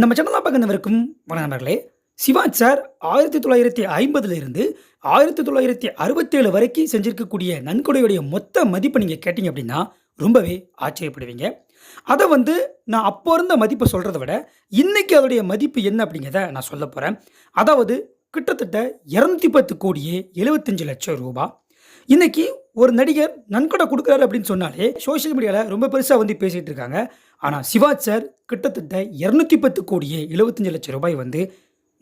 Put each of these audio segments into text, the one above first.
நம்ம சேனலாக பகிர்ந்தவருக்கும் வணக்கம் சிவாஜ் சார் ஆயிரத்தி தொள்ளாயிரத்தி ஐம்பதுலேருந்து ஆயிரத்தி தொள்ளாயிரத்தி அறுபத்தேழு வரைக்கும் செஞ்சுருக்கக்கூடிய நன்கொடையுடைய மொத்த மதிப்பை நீங்கள் கேட்டிங்க அப்படின்னா ரொம்பவே ஆச்சரியப்படுவீங்க. அதை வந்து நான் அப்போ இருந்த மதிப்பை சொல்கிறத விட இன்றைக்கி அதோடைய மதிப்பு என்ன அப்படிங்கிறத நான் சொல்ல போகிறேன் அதாவது கிட்டத்தட்ட இரநூத்தி பத்து கோடியே எழுபத்தஞ்சு லட்சம் ரூபாய். இன்றைக்கி ஒரு நடிகர் நன்கொடை கொடுக்குறாரு அப்படின்னு சொன்னாலே சோஷியல் மீடியாவில் ரொம்ப பெருசாக வந்து பேசிகிட்டு இருக்காங்க. ஆனால் சிவாஜ் சார் கிட்டத்தட்ட இரநூத்தி பத்து கோடியே எழுபத்தஞ்சு லட்சம் ரூபாய் வந்து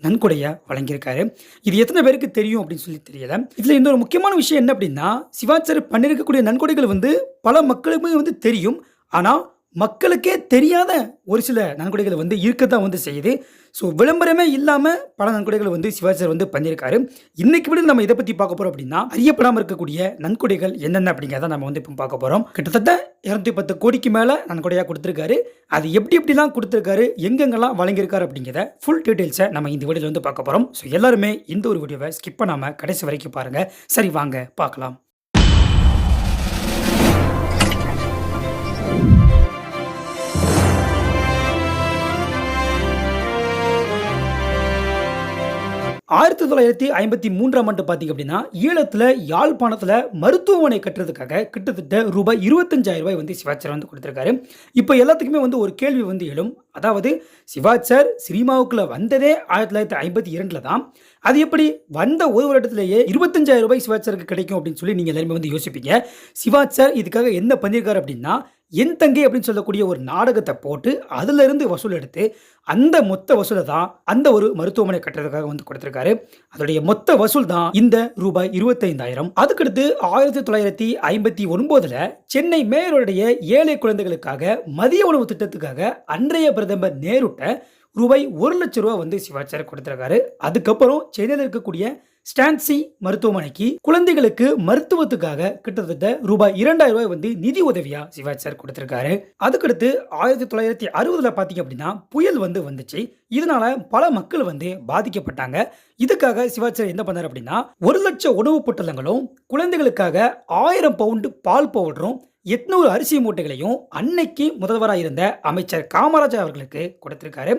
நன்கொடையாக வழங்கியிருக்காரு. இது எத்தனை பேருக்கு தெரியும் அப்படின்னு சொல்லி தெரியல. இதில் இன்னொரு முக்கியமான விஷயம் என்ன அப்படின்னா சிவாஜ் சார் பண்ணியிருக்கக்கூடிய நன்கொடைகள் வந்து பல மக்களுமே வந்து தெரியும். ஆனால் மக்களுக்கே தெரியாத ஒரு சில நன்கொடைகள் வந்து இருக்க தான் வந்து செய்யுது. ஸோ விளம்பரமே இல்லாமல் பல நன்கொடைகள் வந்து சிவாஜி சார் வந்து பண்ணியிருக்காரு. இன்னைக்கு விட நம்ம இதை பற்றி பார்க்க போகிறோம் அப்படின்னா அறியப்படாமல் இருக்கக்கூடிய நன்கொடைகள் என்னென்ன அப்படிங்கிறத நம்ம வந்து இப்போ பார்க்க போகிறோம் கிட்டத்தட்ட இரநூத்தி பத்து கோடிக்கு மேலே நன்கொடையாக கொடுத்துருக்காரு. அது எப்படி எப்படிலாம் கொடுத்துருக்காரு எங்கெங்கெல்லாம் வழங்கியிருக்காரு அப்படிங்கிறத ஃபுல் டீட்டெயில்ஸை நம்ம இந்த வீடியோவில் வந்து பார்க்க போகிறோம் ஸோ எல்லாருமே இந்த ஒரு வீடியோவை ஸ்கிப் பண்ணாமல் கடைசி வரைக்கும் பாருங்கள் சரி வாங்க பார்க்கலாம். ஆயிரத்தி தொள்ளாயிரத்தி ஐம்பத்தி மூன்றாம் ஆண்டு பார்த்தீங்க அப்படின்னா ஈழத்தில் யாழ்ப்பாணத்தில் மருத்துவமனை கட்டுறதுக்காக கிட்டத்தட்ட ரூபாய் இருபத்தஞ்சாயிரம் ரூபாய் வந்து சிவாச்சார் வந்து கொடுத்துருக்காரு. இப்போ எல்லாத்துக்குமே வந்து ஒரு கேள்வி வந்து எழும். அதாவது சிவாஜ் சார் சினிமாவுக்குள்ள வந்ததே ஆயிரத்தி தொள்ளாயிரத்தி ஐம்பத்தி இரண்டில் தான். அது எப்படி வந்த ஒரு வருடத்திலேயே இருபத்தஞ்சாயிரம் ரூபாய் சிவாச்சாருக்கு கிடைக்கும் அப்படின்னு சொல்லி நீங்கள் எல்லாருமே வந்து யோசிப்பீங்க. சிவாஜ் சார் இதுக்காக என்ன பண்ணியிருக்காரு அப்படின்னா என் தங்கை அப்படின்னு சொல்லக்கூடிய ஒரு நாடகத்தை போட்டு அதிலிருந்து வசூல் எடுத்து அந்த மொத்த வசூலை தான் அந்த ஒரு மருத்துவமனை கட்டுறதுக்காக வந்து கொடுத்துருக்காரு. அதோடைய மொத்த வசூல் தான் இந்த ரூபாய் இருபத்தைந்தாயிரம். அதுக்கடுத்து ஆயிரத்தி தொள்ளாயிரத்தி ஐம்பத்தி ஒன்பதுல சென்னை மேயருடைய ஏழை குழந்தைகளுக்காக மதிய உணவு திட்டத்துக்காக அன்றைய பிரதமர் நேருட்ட ரூபாய் ஒரு லட்சம் ரூபா வந்து சிவாச்சாரி கொடுத்துருக்காரு. அதுக்கப்புறம் சென்னையில் இருக்கக்கூடிய ஸ்டான்சி மருத்துவமனைக்கு குழந்தைகளுக்கு மருத்துவத்துக்காக கிட்டத்தட்ட ரூபாய் இரண்டாயிரம் ரூபாய் வந்து நிதி உதவியா சிவாஜ் சார் கொடுத்திருக்காரு. அதுக்கடுத்து ஆயிரத்தி தொள்ளாயிரத்தி அறுபதுல பாத்தீங்க அப்படின்னா புயல் வந்து வந்துச்சு. இதனால பல மக்கள் வந்து பாதிக்கப்பட்டாங்க. இதுக்காக சிவாஜ் சார் என்ன பண்ணார் அப்படின்னா ஒரு லட்சம் உணவு பொட்டலங்களும் குழந்தைகளுக்காக ஆயிரம் பவுண்டு பால் பவுடரும் எட்நூறு அரிசி மூட்டைகளையும் அன்னைக்கு முதல்வராக இருந்த அமைச்சர் காமராஜர் அவர்களுக்கு கொடுத்திருக்காரு.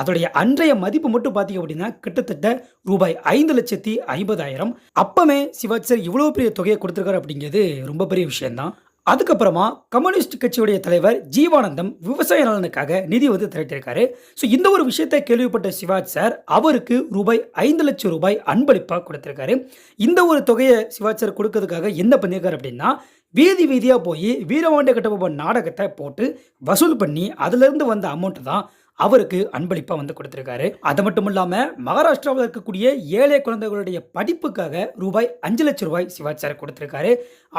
அதோடைய அன்றைய மதிப்பு மட்டும் பார்த்தீங்க அப்படின்னா கிட்டத்தட்ட ரூபாய் ஐந்து லட்சத்தி ஐம்பதாயிரம். அப்பமே சிவாஜி சார் இவ்வளோ பெரிய தொகையை கொடுத்துருக்காரு அப்படிங்கிறது ரொம்ப பெரிய விஷயம்தான். அதுக்கப்புறமா கம்யூனிஸ்ட் கட்சியுடைய தலைவர் ஜீவானந்தம் விவசாய நலனுக்காக நிதி வந்து திரட்டியிருக்காரு. ஸோ இந்த ஒரு விஷயத்தை கேள்விப்பட்ட சிவாஜ் சார் அவருக்கு ரூபாய் ஐந்து லட்சம் ரூபாய் அன்பளிப்பாக கொடுத்திருக்காரு. இந்த ஒரு தொகையை சிவாஜ் சார் கொடுக்கறதுக்காக என்ன பண்ணியிருக்காரு அப்படின்னா வீதி வீதியாக போய் வீரவாண்டிய கட்டபொம்மன் நாடகத்தை போட்டு வசூல் பண்ணி அதுலேருந்து வந்த அமௌண்ட்டு தான் அவருக்கு அன்பளிப்பாக வந்து கொடுத்துருக்காரு. அது மட்டும் இல்லாமல் மகாராஷ்டிராவில் இருக்கக்கூடிய ஏழை குழந்தைகளுடைய படிப்புக்காக ரூபாய் அஞ்சு லட்சம் ரூபாய் சிவாச்சார கொடுத்துருக்காரு.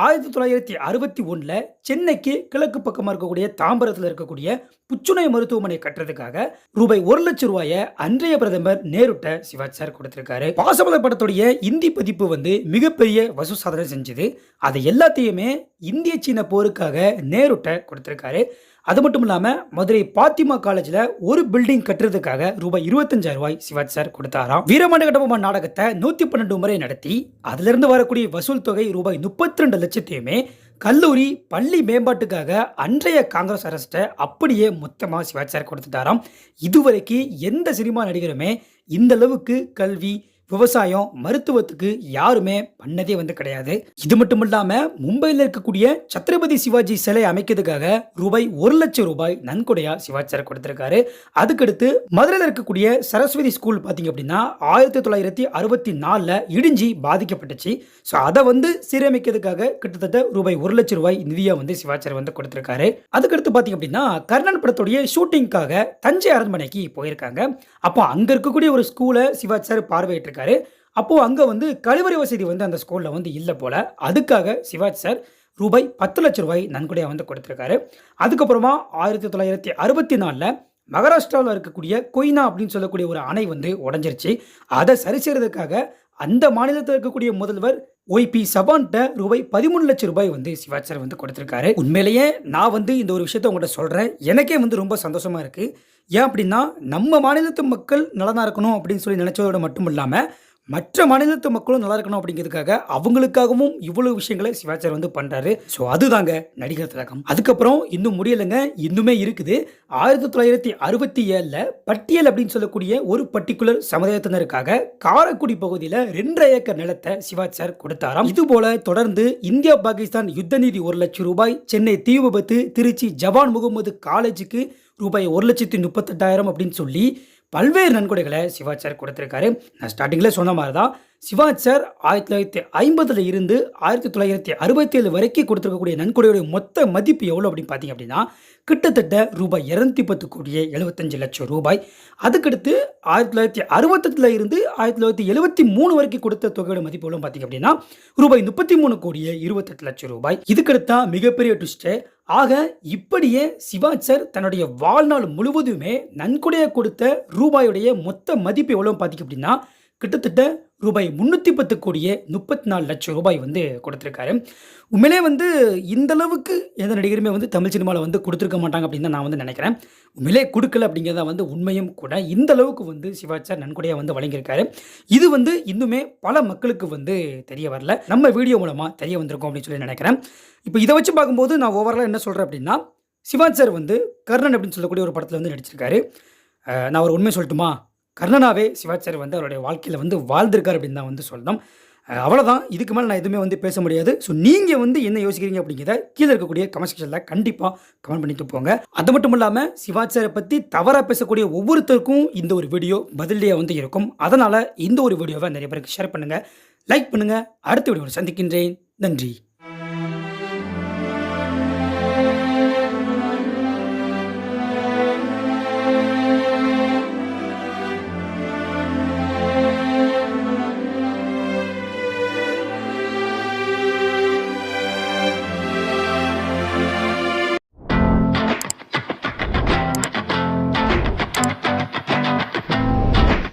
ஆயிரத்தி தொள்ளாயிரத்தி அறுபத்தி ஒன்றில் சென்னைக்கு கிழக்கு பக்கமாக இருக்கக்கூடிய தாம்பரத்தில் இருக்கக்கூடிய புற்றுநோய் மருத்துவமனை கட்டுறதுக்காக ரூபாய் ஒரு லட்சம் ரூபாயை அன்றைய பிரதமர் நேருட்ட சிவாஜ் சார் கொடுத்திருக்காரு. பாசமலர் படத்துடைய இந்தி பதிப்பு வந்து மிகப்பெரிய வசு சாதனை செஞ்சது. அதை எல்லாத்தையுமே இந்திய சீன போருக்காக நேருட்ட கொடுத்திருக்காரு. அது மட்டும் இல்லாமல் மதுரை பாத்திமா காலேஜில் ஒரு பில்டிங் கட்டுறதுக்காக ரூபாய் இருபத்தஞ்சாயிரம் ரூபாய் சிவாஜ் சார் கொடுத்தாராம். வீரமண்ட கட்டபொம்மன் நாடகத்தை நூற்றி பன்னெண்டு முறை நடத்தி அதிலிருந்து வரக்கூடிய வசூல் தொகை ரூபாய் முப்பத்தி ரெண்டு லட்சத்தையுமே கல்லூரி பள்ளி மேம்பாட்டுக்காக அன்றைய காங்கிரஸ் அரசை அப்படியே மொத்தமாக சிவாஜ் சார் கொடுத்துட்டாராம். இதுவரைக்கும் எந்த சினிமா நடிகருமே இந்த அளவுக்கு கல்வி விவசாயம் மருத்துவத்துக்கு யாருமே பண்ணதே வந்து கிடையாது. இது மட்டும் இல்லாம மும்பையில் இருக்கக்கூடிய சத்ரபதி சிவாஜி சிலை அமைக்கிறதுக்காக ரூபாய் ஒரு லட்சம் ரூபாய் நன்கொடையா சிவாஜி சார் கொடுத்திருக்காரு. அதுக்கடுத்து மதுரையில் இருக்கக்கூடிய சரஸ்வதி ஸ்கூல் பார்த்தீங்க அப்படின்னா ஆயிரத்தி தொள்ளாயிரத்தி அறுபத்தி நாலில் இடிஞ்சி பாதிக்கப்பட்டுச்சு. ஸோ அதை வந்து சீரமைக்கிறதுக்காக கிட்டத்தட்ட ரூபாய் ஒரு லட்சம் ரூபாய் நிதியா வந்து சிவாஜி வந்து கொடுத்திருக்காரு. அதுக்கடுத்து பார்த்தீங்க அப்படின்னா கர்ணன் படத்துடைய ஷூட்டிங்காக தஞ்சை அரண்மனைக்கு போயிருக்காங்க. அப்போ அங்கே இருக்கக்கூடிய ஒரு ஸ்கூலை சிவாஜி சார் பண்ணியிருக்காரு அப்போது அங்கே வந்து கழிவறை வசதி வந்து அந்த ஸ்கூலில் வந்து இல்லை போல். அதுக்காக சிவாஜி சார் ரூபாய் பத்து லட்ச ரூபாய் நன்கொடையாக வந்து கொடுத்துருக்காரு. அதுக்கப்புறமா ஆயிரத்தி தொள்ளாயிரத்தி அறுபத்தி நாலில் மகாராஷ்டிராவில் இருக்கக்கூடிய கொய்னா அப்படின்னு சொல்லக்கூடிய ஒரு அணை வந்து உடஞ்சிருச்சு. அதை சரி செய்யறதுக்காக அந்த மாநிலத்தில் இருக்கக்கூடிய முதல்வர் ஒய்பி சபான்ட்ட ரூபாய் பதிமூணு லட்சம் ரூபாய் வந்து சிவாஜ் சார் வந்து கொடுத்துருக்காரு. உண்மையிலேயே நான் வந்து இந்த ஒரு விஷயத்த உங்கள்கிட்ட சொல்கிறேன் எனக்கே வந்து ரொம்ப சந்தோஷமாக இருக்குது ஏன் அப்படின்னா நம்ம மாநிலத்து மக்கள் நலனாக இருக்கணும் அப்படின்னு சொல்லி நினச்சதோட மட்டும் இல்லாமல் மற்ற மாநிலத்து மக்களும் நல்லா இருக்கணும் அப்படிங்கிறதுக்காக அவங்களுக்காகவும் இவ்வளவு விஷயங்களை சிவாச்சார் வந்து பண்றாரு. ஸோ அதுதாங்க நடிகர் திலகம். அதுக்கப்புறம் இன்னும் முடியலைங்க. இன்னுமே இருக்குது. ஆயிரத்தி தொள்ளாயிரத்தி அறுபத்தி ஏழில் பட்டியல் அப்படின்னு சொல்லக்கூடிய ஒரு பர்டிகுலர் சமுதாயத்தினருக்காக காரைக்குடி பகுதியில் ரெண்டரை ஏக்கர் நிலத்தை சிவாச்சார் கொடுத்தாராம். இது போல தொடர்ந்து இந்தியா பாகிஸ்தான் யுத்த நிதி ஒரு லட்சம் ரூபாய் சென்னை தீ விபத்து திருச்சி ஜவான் முகமது காலேஜுக்கு ரூபாய் ஒரு லட்சத்தி முப்பத்தெட்டாயிரம் அப்படின்னு சொல்லி பல்வேறு நன்கொடைகளை சிவாச்சார் கொடுத்துருக்காரு. நான் ஸ்டார்டிங்கில் சொன்ன மாதிரி தான் சிவாச்சார் ஆயிரத்தி தொள்ளாயிரத்தி ஐம்பதுல இருந்து ஆயிரத்தி தொள்ளாயிரத்தி அறுபத்தி ஏழு வரைக்கும் கொடுத்துருக்கக்கூடிய நன்கொடையுடைய மொத்த மதிப்பு எவ்வளோ அப்படின்னு பார்த்தீங்க அப்படின்னா கிட்டத்தட்ட ரூபாய் இரநூத்தி பத்து கோடியே எழுபத்தஞ்சு லட்சம் ரூபாய். அதுக்கடுத்து ஆயிரத்தி தொள்ளாயிரத்தி அறுபத்தெட்டில் இருந்து ஆயிரத்தி தொள்ளாயிரத்தி எழுபத்தி மூணு வரைக்கும் கொடுத்த தொகையோட மதிப்பு எவ்வளோ பார்த்தீங்க அப்படின்னா ரூபாய் முப்பத்தி மூணு கோடியே இருபத்தெட்டு லட்சம் ரூபாய். இதுக்கடுத்தா மிகப்பெரிய ட்விஸ்ட்டு ஆக இப்படியே சிவாச்சர் தன்னுடைய வாழ்நாள் முழுவதுமே நன்கொடையை கொடுத்த ரூபாயுடைய மொத்த மதிப்பு எவ்வளோ பார்த்தீங்க அப்படின்னா கிட்டத்தட்ட ரூபாய் முந்நூற்றி பத்து கோடியே முப்பத்தி நாலு லட்சம் ரூபாய் வந்து கொடுத்துருக்காரு. உண்மையிலே வந்து இந்த அளவுக்கு எந்த நடிகருமே வந்து தமிழ் சினிமாவில் வந்து கொடுத்துருக்க மாட்டாங்க அப்படின்னு தான் நான் வந்து நினைக்கிறேன். உண்மையிலே கொடுக்கல அப்படிங்கிறத வந்து உண்மையும் கூட. இந்த அளவுக்கு வந்து சிவாச்சார் நன்கொடையாக வந்து வழங்கியிருக்காரு. இது வந்து இன்னுமே பல மக்களுக்கு வந்து தெரிய வரல. நம்ம வீடியோ மூலமாக தெரிய வந்திருக்கோம் அப்படின்னு சொல்லி நினைக்கிறேன். இப்போ இதை வச்சு பார்க்கும்போது நான் ஓவராலாக என்ன சொல்கிறேன் அப்படின்னா சிவாச்சார் வந்து கர்ணன் அப்படின்னு சொல்லக்கூடிய ஒரு படத்தில் வந்து நடிச்சிருக்காரு. நான் ஒரு உண்மை சொல்லட்டுமா? கர்ணனாவே சிவாச்சாரி வந்து அவருடைய வாழ்க்கையில் வந்து வாழ்ந்திருக்கார் அப்படின்னு தான் வந்து சொல்லணும். அவ்வளோதான் இதுக்கு மேலே நான் எதுவுமே வந்து பேச முடியாது. ஸோ நீங்கள் வந்து என்ன யோசிக்கிறீங்க அப்படிங்கிறத கீழே இருக்கக்கூடிய கமெண்ட் செக்ஷனில் கண்டிப்பாக கமெண்ட் பண்ணிட்டு போங்க. அது மட்டும் இல்லாமல் சிவாச்சாரை பற்றி தவறாக பேசக்கூடிய ஒவ்வொருத்தருக்கும் இந்த ஒரு வீடியோ பதிலியாக வந்து இருக்கும். அதனால் இந்த ஒரு வீடியோவை நிறைய பேருக்கு ஷேர் பண்ணுங்கள் லைக் பண்ணுங்கள் அடுத்த வீடியோவில் சந்திக்கின்றேன். நன்றி.